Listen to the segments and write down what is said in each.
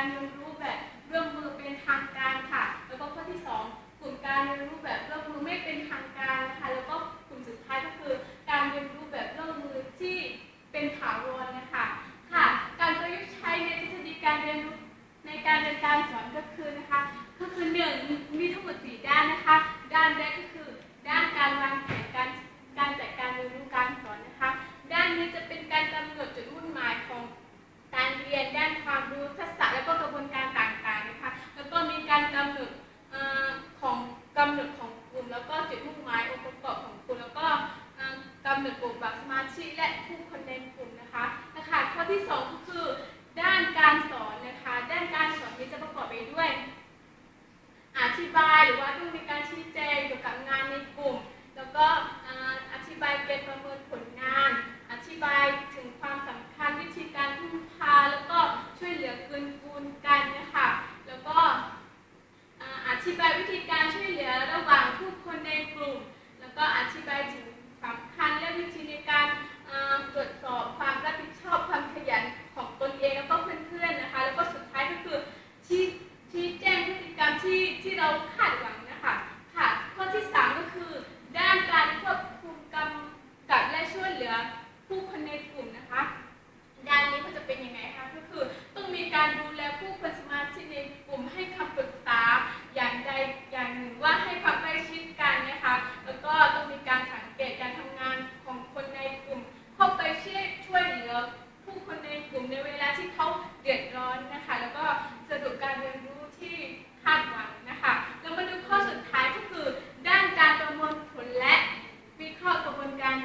การเรียนรู้แบบเรื่องมือเป็นทางการค่ะ แล้วก็ข้อที่ 2 กลุ่มการเรียนรู้แบบเรื่องมือไม่เป็นทางการค่ะแล้วก็กลุ่มสุดท้ายก็คือ การเรียนรู้แบบเรื่องมือที่เป็นถาวรนะคะค่ะ การประยุกต์ใช้ในทฤษฎีการเรียนรู้ในการเรียนการสอนก็คือนะคะก็คือหนึ่งมีทั้งหมดสี่ด้านนะคะ ด้านแรกก็คือ ด้านการวางแผนการการจัดการเรียนรู้การสอนนะคะ ด้านนี้จะเป็นการกำหนดจุดมุ่งหมายของการเรียนด้านความรู้ทัศ กลุ่มบางสมาชิกและผู้คนในกลุ่มนะคะนะคะข้อที่ 2 ก็คือด้านการสอนนะคะ ด้านการสอนนี้จะประกอบไปด้วย อธิบายหรือว่าต้องมีการชี้แจงเกี่ยวกับงานในกลุ่ม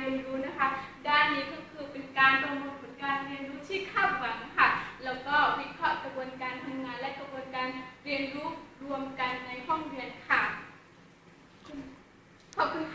รียนรู้นะคะ ด้านนี้ก็คือเป็นการประมวลผลการเรียนรู้ที่คาดหวังค่ะ แล้วก็วิเคราะห์กระบวนการทำงาน และกระบวนการเรียนรู้รวมกันในห้องเรียนค่ะ ขอบคุณค่ะ